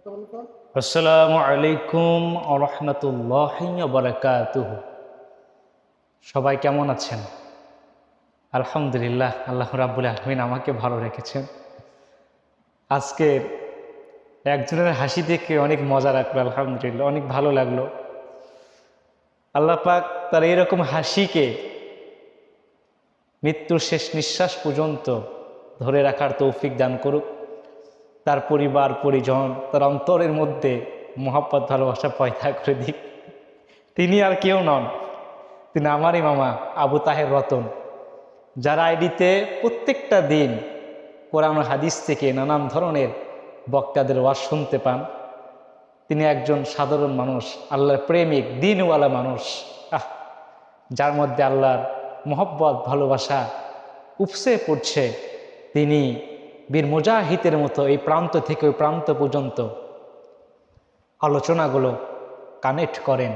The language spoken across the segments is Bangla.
আসসালামু আলাইকুম আরহামতুল্লাহ বারাকাতুহ। সবাই কেমন আছেন? আলহামদুলিল্লাহ, আল্লাহ রাব্বুল আলমিন আমাকে ভালো রেখেছেন। আজকে একজনের হাসি দেখে অনেক মজা রাখল আলহামদুলিল্লাহ, অনেক ভালো লাগল। আল্লাহ পাক তার এরকম হাসিকে মৃত্যুর শেষ নিঃশ্বাস পর্যন্ত ধরে রাখার তৌফিক দান করুক। তার পরিবার, পরিজন, তার অন্তরের মধ্যে মোহাব্বত, ভালোবাসা পয়দা করে দিক। তিনি আর কেউ নন। তিনি আমারই মামা, আবু তাহের রতন, যারা আইডিতে প্রত্যেকটা দিন কোরআন হাদিস থেকে নানান ধরনের বক্তাদের ওয়াজ শুনতে পান। তিনি একজন সাধারণ মানুষ, আল্লাহর প্রেমিক, দিনওয়ালা মানুষ। আহ, যার মধ্যে আল্লাহর মোহব্বত, ভালোবাসা উপসে পড়ছে। তিনি বীর মুজাহিদের মতো এই প্রান্ত থেকে ওই প্রান্ত পর্যন্ত আলোচনাগুলো কানেক্ট করেন।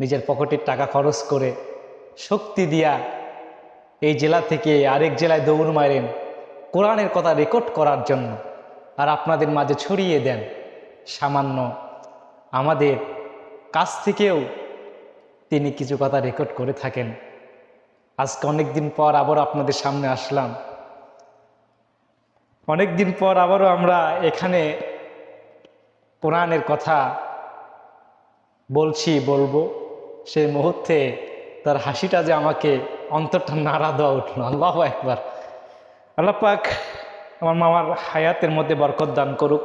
নিজের পকেটের টাকা খরচ করে শক্তি দিয়া এই জেলা থেকে আরেক জেলায় দৌড় মারেন কোরআনের কথা রেকর্ড করার জন্য আর আপনাদের মাঝে ছড়িয়ে দেন। সামান্য আমাদের কাছ থেকেও তিনি কিছু কথা রেকর্ড করে থাকেন। আজকে অনেক দিন পর আবার আপনাদের সামনে আসলাম। অনেক দিন পর আবারও আমরা এখানে কোরআনের কথা বলছি, বলব। সেই মুহূর্তে তার হাসিটা যে আমাকে অন্তরটা নাড়া দেওয়া উঠল। আল্লাহ একবার আল্লাহ পাক আমার মামার হায়াতের মধ্যে বরকত দান করুক।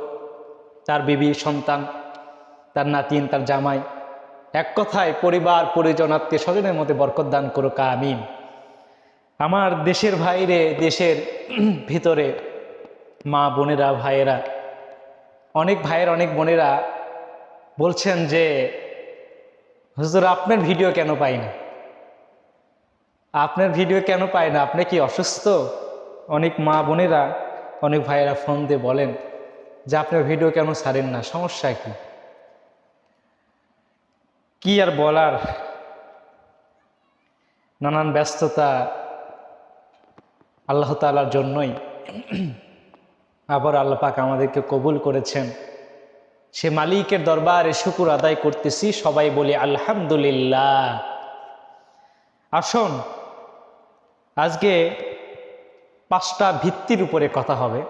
তার বিবি, সন্তান, তার নাতিন, তার জামাই, এক কথায় পরিবার, পরিজন, আত্মীয় স্বজনের মধ্যে বরকত দান করুক। আমিন। আমার দেশের বাইরে, দেশের ভিতরে মা বোনেরা, ভাইয়েরা, অনেক ভাইয়ের অনেক বোনেরা বলছেন যে, হুজুর, আপনার ভিডিও কেন পাই না? আপনার ভিডিও কেন পায় না? আপনি কি অসুস্থ? অনেক মা বোনেরা, অনেক ভাইয়েরা ফোন দিয়ে বলেন যে, আপনার ভিডিও কেন ছাড়েন না? সমস্যা কি? কি আর বলার? নানান ব্যস্ততা আল্লাহ তালার জন্যই আবার আল্লাহ পাক আমাদেরকে কবুল করেছেন। সে মালিকের দরবারে শুকুর আদায় করতেছি, সবাই বলি আলহামদুলিল্লাহ। আসুন, আজকে পাঁচটা ভিত্তির উপরে কথা হবে।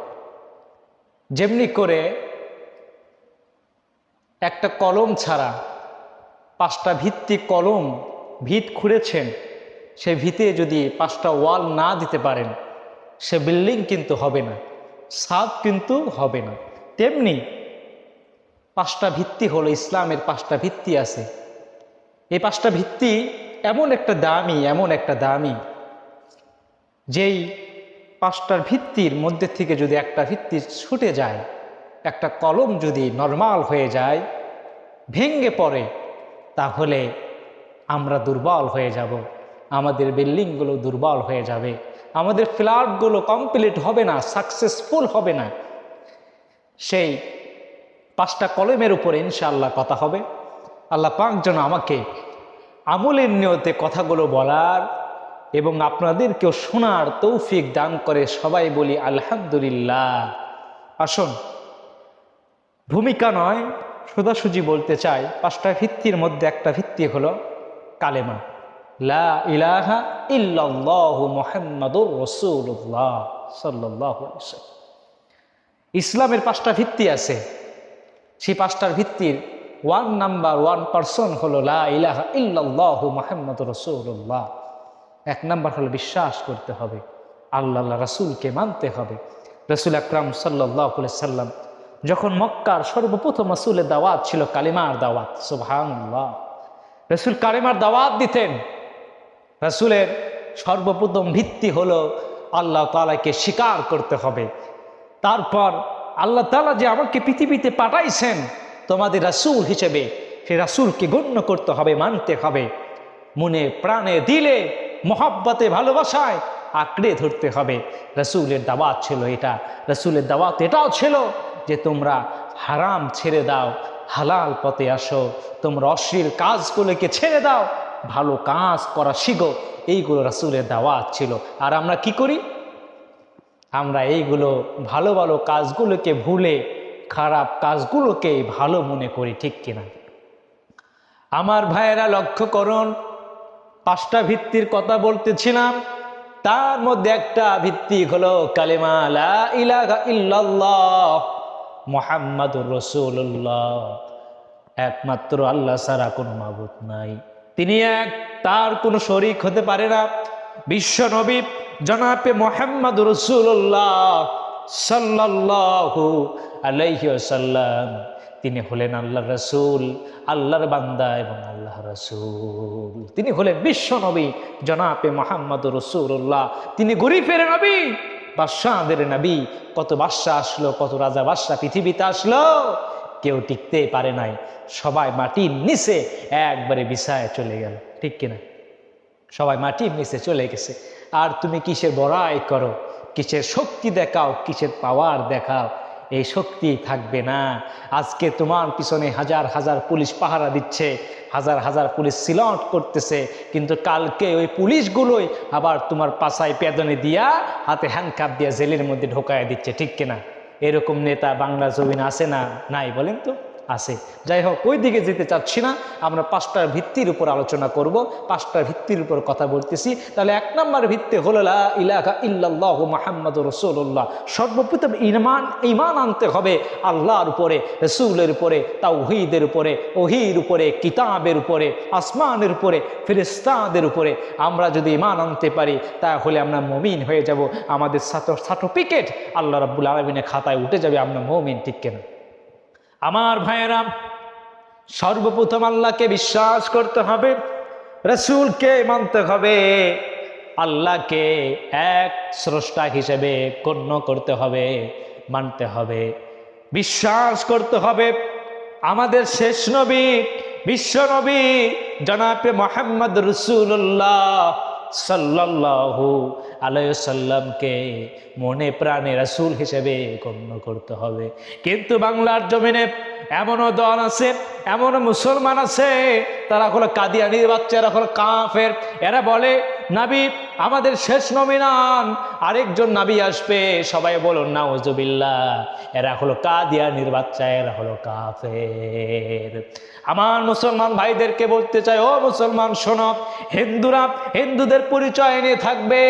যেমনি করে একটা কলম ছাড়া পাঁচটা ভিত্তি কলম, ভিত খুঁড়েছেন, সে ভিতে যদি পাঁচটা ওয়াল না দিতে পারেন, সে বিল্ডিং কিন্তু হবে না। সাদ কিন্তু হবে না। তেমনি পাঁচটা ভিত্তি হলো, ইসলামের পাঁচটা ভিত্তি আছে। এই পাঁচটা ভিত্তি এমন একটা দামি, এমন একটা দামি, যেই পাঁচটার ভিত্তির মধ্যে থেকে যদি একটা ভিত্তি ছুটে যায়, একটা কলম যদি নর্মাল হয়ে যায় ভেঙ্গে পড়ে, তাহলে আমরা দুর্বল হয়ে যাব। আমাদের বিল্ডিংগুলো দুর্বল হয়ে যাবে। আমাদের ফ্ল্যাটগুলো কমপ্লিট হবে না সাকসেসফুল হবে না। সেই পাঁচটা কলমের উপরে ইনশাআল্লাহ কথা হবে। আল্লাহ পাক যেন আমাকে আমলের নিয়তে কথাগুলো বলার এবং আপনাদেরকেও শোনার তৌফিক দান করে সবাই বলি আলহামদুলিল্লাহ। আসুন, ভূমিকা নয়, সোজাসুজি বলতে চাই, পাঁচটা ভিত্তির মধ্যে একটা ভিত্তি হলো কালেমা। লা ইলাহা ইসলামের পাঁচটা ভিত্তি আছে। সেই পাঁচটার ভিত্তির ওয়ান নাম্বার ওয়ান পার্সন হলো লা ইলাহা ইল্লাল্লাহু এক নাম্বার হলো বিশ্বাস করতে হবে। আল্লাহ রাসূলকে মানতে হবে। রসুল আকরাম সাল্লাহ সাল্লাম যখন মক্কার সর্বপ্রথম রসুলের দাওয়াত ছিল কালিমার দাওয়াত, সুবহানাল্লাহ। রসুল কালিমার দাওয়াত দিতেন। রাসুলের সর্বপ্রথম ভিত্তি হলো আল্লাহ তালাকে স্বীকার করতে হবে। তারপর আল্লাহ তালা যে আমাকে পৃথিবীতে পাঠাইছেন, তোমাদের রাসুল হিসেবে সে রাসুলকে গণ্য করতে হবে, মানতে হবে। মনে প্রাণে দিলে, মহাব্বতে ভালোবাসায় আঁকড়ে ধরতে হবে। রসুলের দাওয়াত ছিল এটা। রসুলের দাওয়াত এটাও ছিল যে তোমরা হারাম ছেড়ে দাও, হালাল পথে আসো, তোমরা অশ্লীল কাজগুলোকে ছেড়ে দাও ভালো কাজ করা শিখো। এইগুলো রাসুলের দাওয়াত ছিল। আর আমরা কি করি? আমরা এইগুলো ভালো ভালো কাজগুলোকে ভুলে, খারাপ কাজগুলোকে ভালো মনে করি, ঠিক কিনা? আমার ভাইয়েরা লক্ষ্য করুন, পাঁচটা ভিত্তির কথা বলতেছিলাম। তার মধ্যে একটা ভিত্তি হলো কালেমা, লা ইলাহা ইল্লাল্লাহ রসুল্লাহ একমাত্র আল্লাহ ছাড়া কোনো মাবুদ নাই। তিনি এক, তার কোনো শরিক হতে পারে না। বিশ্ব নবী জনাপে মোহাম্মদ রসুল্লাহ সাল্লাল্লাহু আলাইহি সাল্লাম তিনি হলেন আল্লাহ রসুল, আল্লাহর বান্দা এবং আল্লাহ রসুল। তিনি হলেন বিশ্ব নবী জনাপে মোহাম্মদ রসুল্লাহ তিনি গরিফের নবী, বাদশাহদের নবী। কত বাদশাহ আসলো, কত রাজা বাদশাহ পৃথিবীতে আসলো। কেউ টিকতে পারে নাই। সবাই মাটির নিচে একবারে বিছায় চলে গেল। ঠিক কিনা? সবাই মাটির নিচে চলে গেছে। আর তুমি কিসের বড়াই করো? কিসের শক্তি দেখাও? কিসের পাওয়ার দেখাও? এই শক্তি থাকবে না। আজকে তোমার পিছনে হাজার হাজার পুলিশ পাহারা দিচ্ছে। হাজার হাজার পুলিশ সিলট করতেছে। কিন্তু কালকে ওই পুলিশগুলোই আবার তোমার পাশায় পেদনে দিয়া, হাতে হ্যান্ডকাপ দিয়া জেলের মধ্যে ঢোকায় দিচ্ছে। ঠিক কিনা? এরকম নেতা বাংলা জমিন আছে না নাই বলেন তো? আছে। যাই হোক ওই দিকে যেতে চাচ্ছি না। আমরা পাঁচটার ভিত্তির উপর আলোচনা করব। পাঁচটার ভিত্তির উপর কথা বলতেছি। তাহলে এক নম্বর ভিত্তি হলো, লা ইলাহা ইল্লাল্লাহ মাহমদ রসুল্লাহ সর্বপ্রথম ইমান ইমান আনতে হবে আল্লাহর উপরে, রসুলের উপরে, তাওহিদের উপরে, ওহির উপরে, কিতাবের উপরে, আসমানের উপরে ফেরিস্তাদের উপরে। আমরা যদি ইমান আনতে পারি, তাহলে আমরা মমিন হয়ে যাব। আমাদের সার্টিফিকেট আল্লাহ রাব্বুল আলমিনের খাতায় উঠে যাবে। আমরা মমিন ঠিক কেনা? আমার ভাইয়েরা, সর্বপ্রথম আল্লাহকে বিশ্বাস করতে হবে, রসুলকে মানতে হবে, আল্লাহকে এক স্রষ্টা হিসেবে গণ্য করতে হবে, মানতে হবে। বিশ্বাস করতে হবে আমাদের শেষ নবী, বিশ্ব নবী, জনাবে মোহাম্মদ রসুল্লাহ সাল্লাল্লাহু আলাইসাল্লামকে মনে প্রাণে রাসুল হিসেবে গণ্য করতে হবে। কিন্তু বাংলার জমিনে এমনও দল আছে, এমন মুসলমান আছে, তারা হলো কাদিয়ানির বাচ্চা, এরা কাফের। এরা বলে, নাবি আমাদের শেষ নমিনান। আরেকজন নাবি আসবে, সবাই বলুন না ওজুবিল্লা এরা হলো কাদিয়ানির বাচ্চা, এরা হলো কাফের। আমার মুসলমান ভাইদেরকে বলতে চাই, ও মুসলমান, শোনো, হিন্দুরা, হিন্দুদের পরিচয় নিয়ে থাকবে,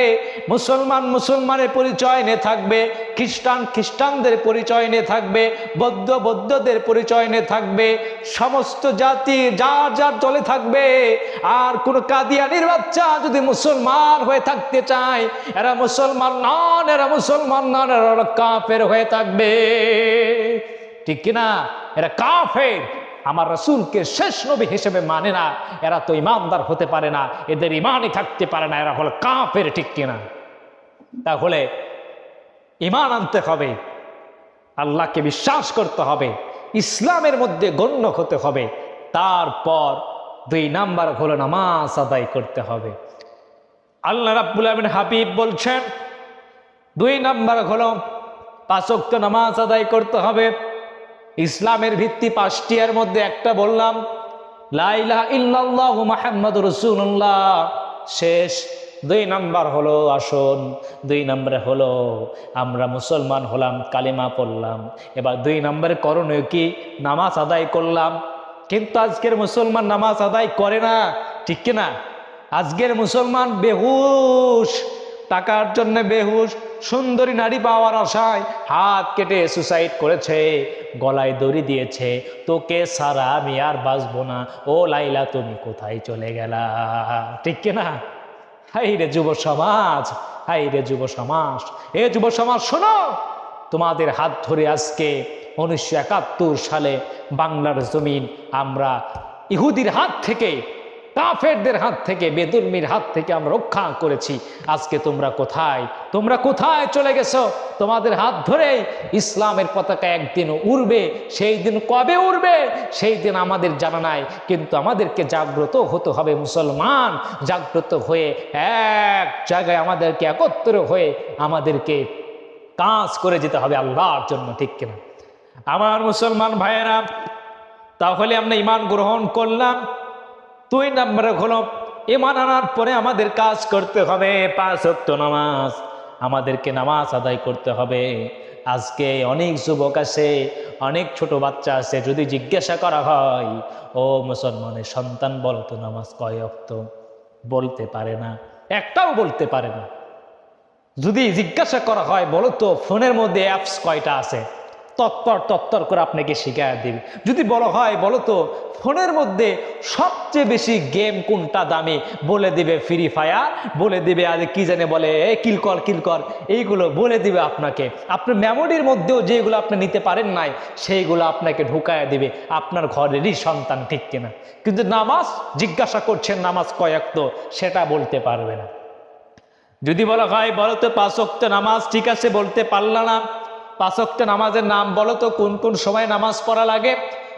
মুসলমান মুসলমানের পরিচয় নিয়ে থাকবে, খ্রিস্টান খ্রিস্টানদের পরিচয় নিয়ে থাকবে, বৌদ্ধ বৌদ্ধদের পরিচয় নিয়ে থাকবে, সমস্ত জাতি যার যার দলে থাকবে, আর কোন কাদিয়ানির বাচ্চা যদি মুসলমান হয়ে থাকতে চায়। এরা মুসলমান নন, এরা মুসলমান নন, এরা কাফের হয়ে থাকবে। ঠিক কিনা? এরা কাফের। আমার রসুলকে শেষ নবী হিসেবে মানে না। এরা তো ইমানদার হতে পারে না। এদের ইমানই থাকতে পারে না। এরা হলো কাফের, ঠিক কিনা? তাহলে ইমান আনতে হবে। আল্লাহকে বিশ্বাস করতে হবে। ইসলামের মধ্যে গণ্য হতে হবে। তারপর দুই নাম্বার হলো নামাজ আদায় করতে হবে। আল্লাহ রাব্বুল আলমিন হাবিব বলছেন, দুই নাম্বার হলো পাঁচক্ত নামাজ আদায় করতে হবে। ইসলামের ভিত্তি পাঁচটিয়ার মধ্যে একটা বললাম লাইলা ইল্লাল্লাহ মাহমদ রসুল্লাহ শেষ। দুই নাম্বার হলো, আসন। দুই নাম্বারে হলো, আমরা মুসলমান হলাম, কালিমা পড়লাম। এবার দুই নম্বরে করণীয় কি? নামাজ আদায় করলাম। কিন্তু আজকের মুসলমান নামাজ আদায় করে না, ঠিক কিনা? আজকের মুসলমান বেহুশ, টাকার জন্য বেহুশ, সুন্দরী নারী পাওয়ার আশায় হাত কেটে সুসাইড করেছে, গলায় দড়ি দিয়েছে, তোকে সারা আমি আর বাঁচবো না। ও লাইলা, তুমি কোথায় চলে গেলা? ঠিক কিনা হাই রে যুব সমাজ হাই রে যুব সমাজ। এ যুব সমাজ, শোনো, তোমাদের হাত ধরে আজকে উনিশশো একাত্তর সালে বাংলার জমিন আমরা ইহুদির হাত থেকে কাফেরদের হাত থেকে বেদুলমির হাত থেকে আমরা রক্ষা করেছি। আজকে তোমরা কোথায়? তোমরা কোথায় চলে গেছো? তোমাদের হাত ধরেই ইসলামের পতাকা একদিন উড়বে, সেই দিন কবে উড়বে? সেই দিন আমাদের জানা নাই। কিন্তু আমাদেরকে জাগ্রত হতে হবে মুসলমান। জাগ্রত হয়ে এক জায়গায় আমাদেরকে একত্র হয়ে আমাদেরকে কাজ করে যেতে হবে আল্লাহর জন্য, ঠিক কিনা? আমার মুসলমান ভাইয়েরা, তাহলে আমরা ইমান গ্রহণ করলাম। দুই নম্বরে হলো ইমান আনার পরে আমাদের কাজ করতে হবে, পাঁচ অক্ট নামাজ। আমাদেরকে নামাজ আদায় করতে হবে। আজকে অনেক যুবক আছে, অনেক ছোট বাচ্চা আছে, যদি জিজ্ঞাসা করা হয়, ও মুসলমানের সন্তান বলতো নামাজ কয় অক্ত বলতে পারে না, একটাও বলতে পারে না। যদি জিজ্ঞাসা করা হয় বলতো ফোনের মধ্যে অ্যাপস কয়টা আছে? তত্তর তত্তর করে আপনাকে শিখায় দিবে। যদি বলো হয়, বলো তো, ফোনের মধ্যে সবচেয়ে বেশি গেম কোনটা দামি? বলে দিবে ফ্রি ফায়ার বলে দিবে আজ কি জানে বলে এ কিলকর কিলকর এইগুলো বলে দিবে আপনাকে। আপনার মেমোরির মধ্যেও যেগুলো আপনি নিতে পারেন নাই, সেইগুলো আপনাকে ঢুকায় দিবে। আপনার ঘরেরই সন্তান ঠিক কিনা। কিন্তু নামাজ, জিজ্ঞাসা করছেন নামাজ কয়েক তো সেটা বলতে পারবে না। যদি বলা হয়, বলো তো পাঁচক্ত নামাজ ঠিক আছে বলতে পারলা না? পাঁচক্ত নামাজের নাম বলো তো, কোন কোন সময় নামাজ পড়া লাগে?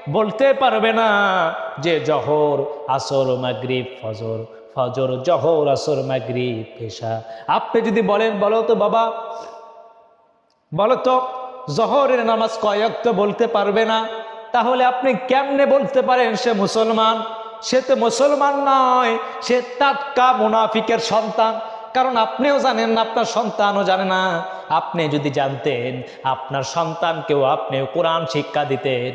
বলতে পারবে না যে জহর, আসর, মাগরিব, ফজর। ফজর, জহর, আসর, মাগরিব, পেশা। আপনি যদি বলেন, বলো তো বাবা, বলো তো, জহরের নামাজ কয়েক তো বলতে পারবে না? তাহলে আপনি কেমনে বলতে পারেন সে মুসলমান? সে তো মুসলমান নয়, সে টাটকা মুনাফিকের সন্তান। কারণ আপনিও জানেন না, আপনার সন্তানও জানে না। আপনি যদি জানতেন, আপনার সন্তানকেও আপনি কোরআন শিক্ষা দিতেন,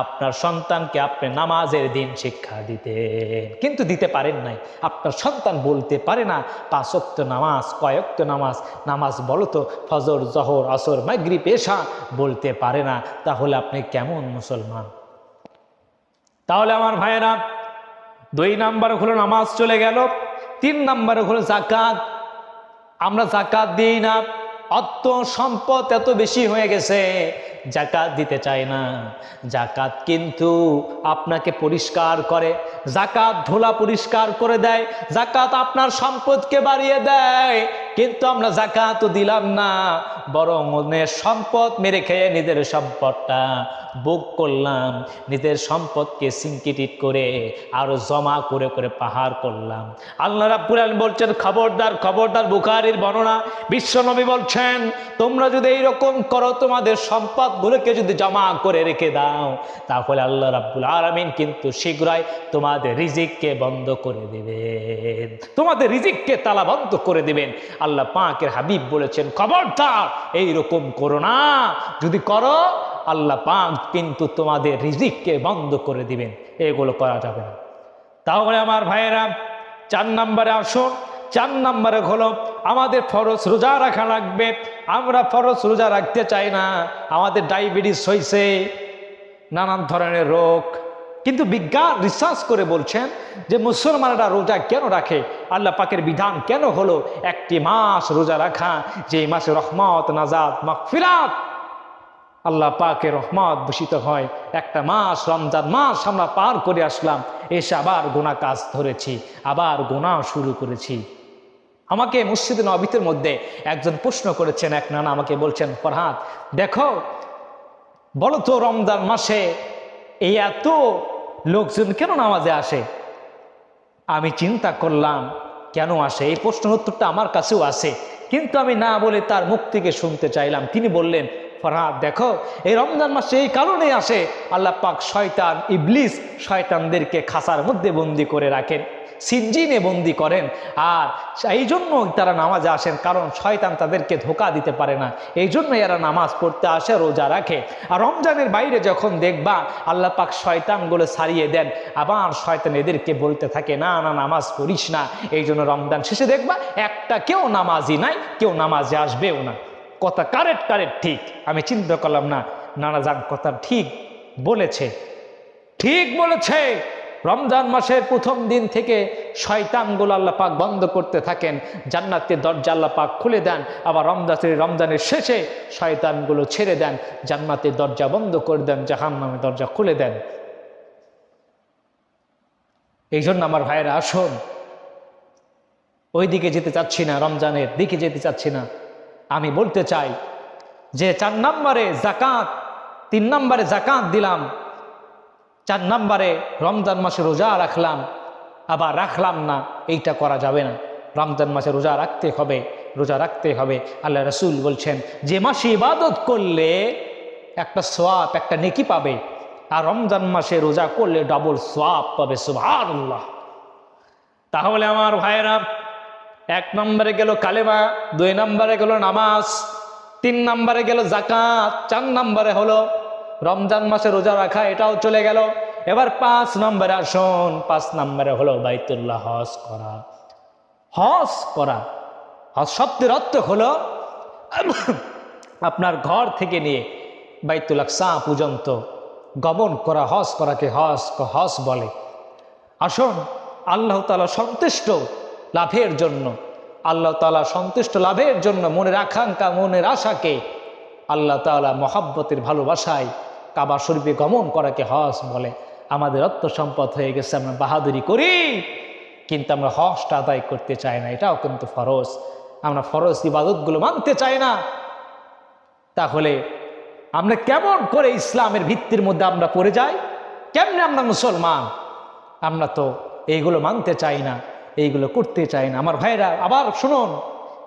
আপনার সন্তানকে আপনি নামাজের দিন শিক্ষা দিতেন। কিন্তু দিতে পারেন নাই, আপনার সন্তান বলতে পারে না পাঁচক্ত নামাজ কয়েকত নামাজ নামাজ বলো তো, ফজর, জহর, আসর মাগরি পেশা বলতে পারে না, তাহলে আপনি কেমন মুসলমান? তাহলে আমার ভাইয়েরা, দুই নাম্বার হলো নামাজ চলে গেল, তিন নাম্বার হলো জাকাত আমরা জাকাত দিই না। অর্থ সম্পদ এত বেশি হয়ে গেছে, জাকাত দিতে চায় না। জাকাত কিন্তু আপনাকে পরিষ্কার করে, জাকাত ধোলা পরিষ্কার করে দেয়, জাকাত আপনার সম্পদকে বাড়িয়ে দেয়। কিন্তু আমরা জাকাতও দিলাম না, বরং অন্যের সম্পদ মেরে খেয়ে নিজের সম্পদটা ভোগ করলাম, নিজের সম্পদকে সিঙ্কিটিট করে আরও জমা করে করে পাহাড় করলাম। আল্লাহ আলামিন বলছেন, খবরদার খবরদার বুখারীর বর্ণনা বিশ্বনবী বলছেন, তোমরা যদি এইরকম করো, তোমাদের সম্পদগুলোকে যদি জমা করে রেখে দাও, তাহলে আল্লাহ রাব্বুল আলামিন কিন্তু শীঘ্রই তোমাদের রিজিককে বন্ধ করে দেবেন। তোমাদের রিজিককে তালা বন্ধ করে দেবেন। আল্লাহ পাকের হাবিব বলেছেন, খবরদার, এইরকম করো না। যদি করো, আল্লাহ পাক কিন্তু তোমাদের রিজিককে বন্ধ করে দিবেন। এগুলো করা যাবে না। তাহলে আমার ভাইয়েরা, চার নম্বরে আসুন। চার নম্বরে হলো, আমাদের ফরজ রোজা রাখা লাগবে। আমরা ফরজ রোজা রাখতে চাই না। আমাদের ডায়াবেটিস হয়েছে নানান ধরনের রোগ। কিন্তু বিজ্ঞান রিসার্চ করে বলছেন যে মুসলমানরা রোজা কেন রাখে? আল্লাহ পাকের বিধান কেন হলো? একটি মাস রোজা রাখা যে মাসে রহমত নাজাদ মাগফিরাত আল্লাহ পাকে রহমত ভূষিত হয়। একটা মাস, রমজান মাস আমরা পার করে আসলাম, এসে আবার গোনা কাজ ধরেছি, আবার গোনা শুরু করেছি। আমাকে মসজিদ নবিতের মধ্যে একজন প্রশ্ন করেছেন, এক নানা আমাকে বলছেন, ফরহাদ, দেখো, বলো তো রমজান মাসে এই এত লোকজন কেন নামাজে আসে? আমি চিন্তা করলাম, কেন আসে? এই প্রশ্ন উত্তরটা আমার কাছেও আছে। কিন্তু আমি না বলে তার মুখ থেকে শুনতে চাইলাম। তিনি বললেন, ফরহাদ, দেখো, এই রমজান মাসে এই কারণেই আসে। আল্লাহ পাক শয়তান, ইবলিস শয়তানদেরকে খাসার মধ্যে বন্দি করে রাখেন। সিজ্জিনে বন্দি করেন। আর এই জন্য তারা নামাজে আসেন, কারণ শয়তান তাদেরকে ধোকা দিতে পারে না। এই জন্য এরা নামাজ পড়তে আসে, রোজা রাখে। আর রমজানের বাইরে যখন দেখবা, আল্লাহ পাক শয়তানগুলো সারিয়ে দেন, আবার শয়তান এদেরকে বলতে থাকে, না না, নামাজ পড়িস না। এই জন্য রমজান শেষে দেখবা, একটা কেউ নামাজি নাই, কেউ নামাজে আসবেও না। কথা কারেক্ট কারেক্ট, ঠিক। আমি চিন্তা করলাম, না, নানা যান কথা ঠিক বলেছে। ঠিক বলেছে। রমজান মাসের প্রথম দিন থেকে শয়তানগুলো আল্লাহ পাক বন্ধ করতে থাকেন, জান্নাতের দরজা আল্লাহ পাক খুলে দেন, আবার রমজানের রমজানের শেষে শয়তানগুলো ছেড়ে দেন, জান্নাতের দরজা বন্ধ করে দেন জাহান নামে দরজা খুলে দেন। এই জন্য আমার ভাইয়েরা, আসুন। ওই দিকে যেতে চাচ্ছি না, রমজানের দিকে যেতে চাচ্ছি না। আমি বলতে চাই যে, চার নম্বরে জাকাত, তিন নম্বরে জাকাত দিলাম। চার নম্বরে রমজান মাসে রোজা রাখলাম, আবার রাখলাম না, এইটা করা যাবে না। রমজান মাসে রোজা রাখতে হবে, রোজা রাখতে হবে। আল্লাহ রসুল বলছেন, যে মাসে ইবাদত করলে একটা সোয়াব একটা নেকি পাবে, আর রমজান মাসে রোজা করলে ডবল সোয়াব পাবে, সুবহানাল্লাহ। তাহলে আমার ভাইয়েরা, এক নম্বরে গেল কালেমা, দুই নম্বরে গেল নামাজ, তিন নম্বরে গেল জাকাত চার নম্বরে হলো রমজান মাসে রোজা রাখা, এটাও চলে গেল। এবার পাঁচ নম্বরে আসুন। পাঁচ নম্বরে হলো বাইতুল্লাহ হজ করা। হজ করা। হজ শব্দের অর্থ হলো আপনার ঘর থেকে নিয়ে বাইতুল আকসা পর্যন্ত গমন করা, হজ করাকে হজ হজ বলে। আসুন, আল্লাহ তালা সন্তুষ্ট লাভের জন্য, আল্লাহ তালা সন্তুষ্ট লাভের জন্য মনের আকাঙ্ক্ষা মনের আশাকে আল্লাহ তালা মহাব্বতের ভালোবাসায় কাবা শরীফে গমন করাকে হজ বলে। আমাদের অর্থ সম্পদ হয়ে গেছে, আমরা বাহাদুরি করি, কিন্তু আমরা হজটা আদায় করতে চাই না, এটাও কিন্তু ফরজ। আমরা ফরজ ইবাদতগুলো মানতে চাই না। তাহলে আমরা কেমন করে ইসলামের ভিত্তির মধ্যে আমরা পড়ে যাই? কেমনে আমরা মুসলমান? আমরা তো এইগুলো মানতে চাই না, এইগুলো করতে চাই না। আমার ভাইরা, আবার শুনুন,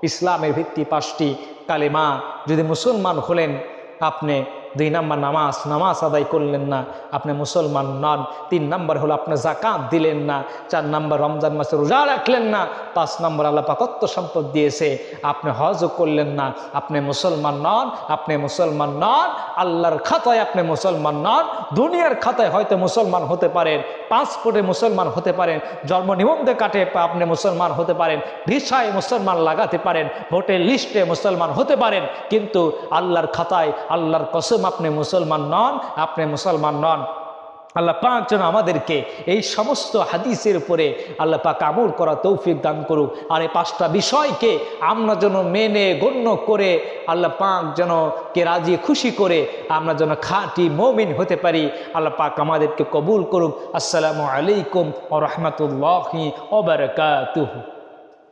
ইসলামের ভিত্তি পাঁচটি কালেমা। যদি মুসলমান হলেন, আপনি দুই নাম্বার নামাজ নামাজ আদায় করলেন না, আপনি মুসলমান নন। তিন নাম্বার হলো আপনি জাকাত দিলেন না, চার নাম্বার রমজান মাসে রোজা রাখলেন না, পাঁচ নম্বর আল্লাহ পাকত্ব সম্পদ দিয়েছে, আপনি হজও করলেন না, আপনি মুসলমান নন, আপনি মুসলমান নন, আল্লাহর খাতায় আপনি মুসলমান নন, দুনিয়ার খাতায় হয়তো মুসলমান হতে পারেন, পাসপোর্টে মুসলমান হতে পারেন, জন্ম নিবন্ধে কাটে আপনি মুসলমান হতে পারেন, ভিসায় মুসলমান লাগাতে পারেন, ভোটের লিস্টে মুসলমান হতে পারেন, কিন্তু আল্লাহর খাতায়, আল্লাহর কসম আপনি মুসলমান নন, আপনি মুসলমান নন। আল্লাহ পাক যেন আমাদেরকে এই সমস্ত হাদিসের উপরে আল্লাহ পাক আমল করা তৌফিক দান করুক। আর এই পাঁচটা বিষয়কে আমরা যেন মেনে গণ্য করে আল্লাহ পাক যেন কে রাজি খুশি করে আমরা যেন খাঁটি মমিন হতে পারি, আল্লাহ পাক আমাদেরকে কবুল করুক। আসসালামু আলাইকুম ও রহমতুল্লাহি ওবরকাতুহু